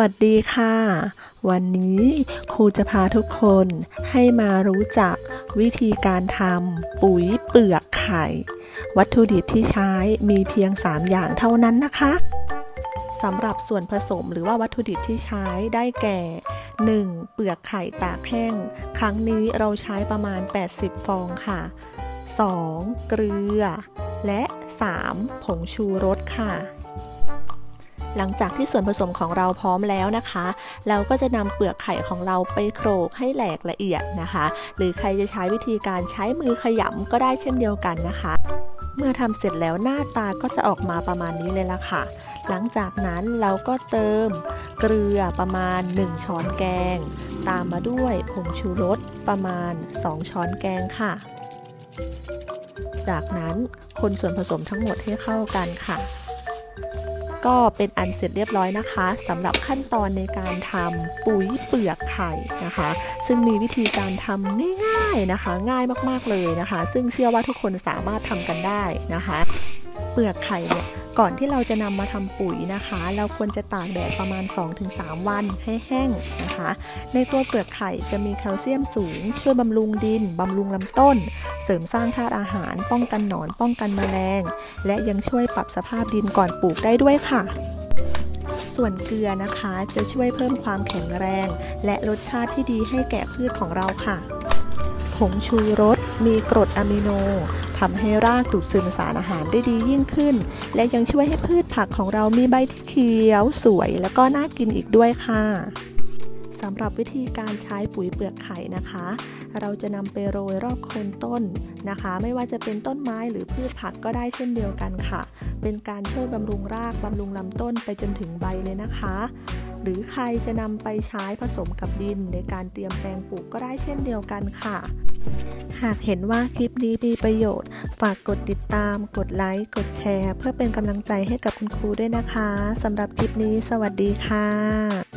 วัสดีค่ะ วันนี้ครูจะพาทุกคนให้มารู้จักวิธีการทำปุ๋ยเปลือกไข่ วัตถุดิบที่ใช้มีเพียง 3 อย่างเท่านั้นนะคะสำหรับส่วนผสมหรือว่าวัตถุดิบที่ใช้ได้แก่ 1. เปลือกไข่ตากแห้ง ครั้งนี้เราใช้ประมาณ 80 ฟองค่ะ 2. เกลือ และ 3. ผงชูรสค่ะ หลังจากที่ส่วนผสมของเราพร้อมแล้วนะคะ เราก็จะนำเปลือกไข่ของเราไปโขลกให้แหลกละเอียดนะคะ หรือใครจะใช้วิธีการใช้มือขยำก็ได้เช่นเดียวกันนะคะ เมื่อทำเสร็จแล้วหน้าตาก็จะออกมาประมาณนี้เลยละค่ะ หลังจากนั้นเราก็เติมเกลือประมาณ 1 ช้อนแกง ตามมาด้วยผงชูรสประมาณ 2 ช้อนแกงค่ะ จากนั้นคนส่วนผสมทั้งหมดให้เข้ากันค่ะ ก็เป็นอันเสร็จเรียบร้อยนะคะสำหรับขั้นตอนในการทำปุ๋ยเปลือกไข่นะคะ ซึ่งมีวิธีการทำง่ายๆนะคะ ง่ายมากๆเลยนะคะ ซึ่งเชื่อว่าทุกคนสามารถทำกันได้นะคะ เปลือกไข่เนี่ย ก่อนที่เราจะนำมาทำปุ๋ยนะคะ เราควรจะตากแดดประมาณ 2-3 วันให้แห้งนะคะ ในตัวเปลือกไข่จะมีแคลเซียมสูง ช่วยบำรุงดินบำรุงลำต้น เสริมสร้างธาตุอาหาร ป้องกันหนอนป้องกันแมลง และยังช่วยปรับสภาพดินก่อนปลูกได้ด้วยค่ะส่วนเกลือนะคะจะช่วยเพิ่มความแข็งแรง และรสชาติที่ดีให้แก่พืชของเราค่ะ ผงชูรส มีกรดอะมิโนทำให้รากดูดซึมสารอาหารได้ดียิ่งขึ้น และยังช่วยให้พืชผักของเรามีใบที่เขียวสวย แล้วก็น่ากินอีกด้วยค่ะ สำหรับวิธีการใช้ปุ๋ยเปลือกไข่นะคะ เราจะนำไปโรยรอบโคนต้นนะคะ ไม่ว่าจะเป็นต้นไม้หรือพืชผักก็ได้เช่นเดียวกันค่ะ เป็นการช่วยบำรุงรากบำรุงลำต้นไปจนถึงใบเลยนะคะ หรือใครจะนำไปใช้ผสมกับดินในการเตรียมแปลงปลูกก็ได้เช่นเดียวกันค่ะหากเห็นว่าคลิปนี้มีประโยชน์ ฝากกดติดตาม กดไลค์ กดแชร์ เพื่อเป็นกำลังใจให้กับคุณครูด้วยนะคะ สำหรับคลิปนี้ สวัสดีค่ะ